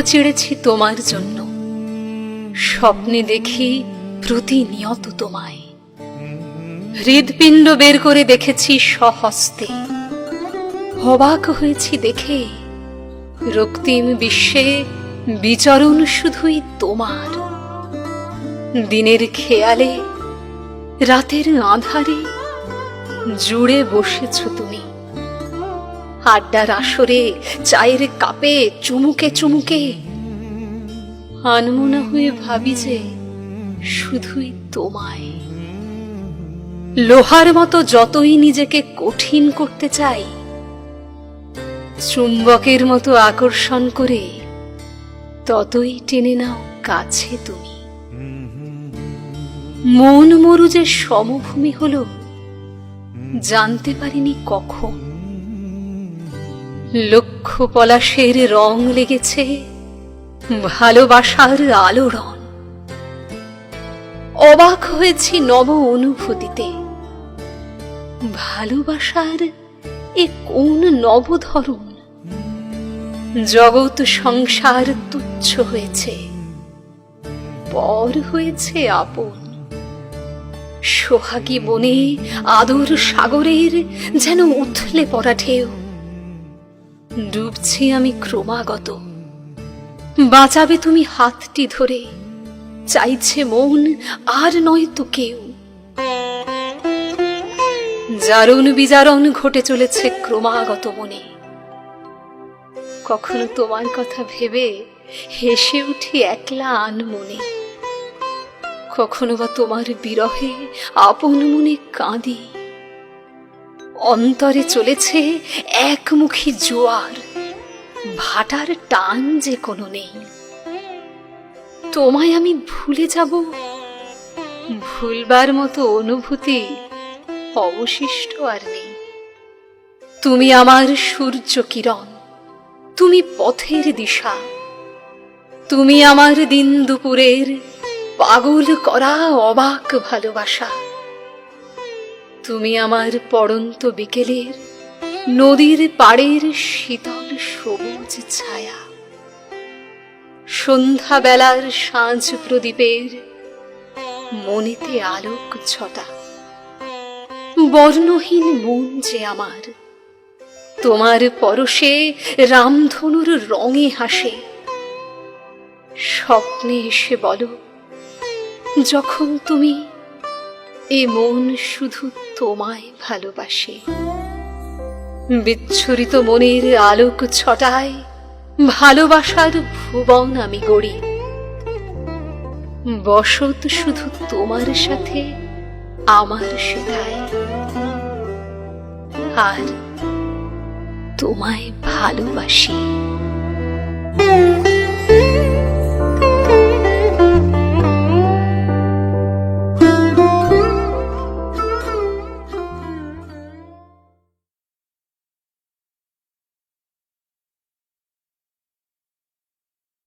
চিড়েছি তোমার জন্য। স্বপ্নে দেখি প্রতিনিয়ত তোমায়। হৃদপিণ্ড বের করে দেখেছি স্বহস্তে অবাক হয়েছি দেখে রক্তিম বিশ্বে বিচরণ শুধুই তোমার। দিনের খেয়ালে, রাতের আধারে জুড়ে বসেছ তুমি। আড্ডার আসরে, চায়ের কাপে, চুমুকে চুমুকে। আনমনা হয়ে ভাবি যে শুধুই তোমায়। লোহার মতো যতই নিজেকে কঠিন করতে চাই, চুম্বকের মতো আকর্ষণ করে ততই টেনে নাও কাছে তুমি। মন মরু যে সমভূমি হলো, জানতে পারিনি কখন লক্ষ পলাশের রং লেগেছে ভালোবাসার আলোড়ন। অবাক হয়েছি নব অনুভূতিতে। ভালোবাসার এ কোন নব নবধরণ? জগৎ সংসার তুচ্ছ হয়েছে, পর হয়েছে আপন। সোহাগী বনে আদর সাগরের যেন উথলে পড়া ঢেউ। ডুবছি আমি ক্রমাগত। বাঁচাবে তুমি হাতটি ধরে। চাইছে মন, আর নয় তো কেউ। জারণ বিজারণ ঘটে চলেছে ক্রমাগত মনে। কখনো তোমার কথা ভেবে হেসে উঠি একলা আন মনে। কখনো বা তোমার বিরহে আপন মনে কাঁদি। অন্তরে চলেছে একমুখী জোয়ার। ভাটার টান যে কোনো নেই। তোমায় আমি ভুলে যাব। ভুলবার মতো অনুভূতি অবশিষ্ট আর নেই। তুমি আমার সূর্য কিরণ। তুমি পথের দিশা। তুমি আমার দিন দুপুরের পাগল করা অবাক ভালোবাসা। তুমি আমার পড়ন্ত বিকেলের নদীর পাড়ের শীতল সবুজ ছায়া। সন্ধ্যাবেলার সাঁঝ প্রদীপের মনেতে আলোক ছটা। বর্ণহীন মন যে আমার, তোমার পরশে রামধনুর রঙে হাসে। স্বপ্নে এসে বলো, যখন তুমি এ মন শুধু তোমায় ভালোবাসে। বিচ্ছুরিত মনের আলোক ছটায় ভালোবাসার ভুবন আমি গড়ি। বসত শুধু তোমার সাথে, আমার সেটাই আর তোমায় ভালোবাসি।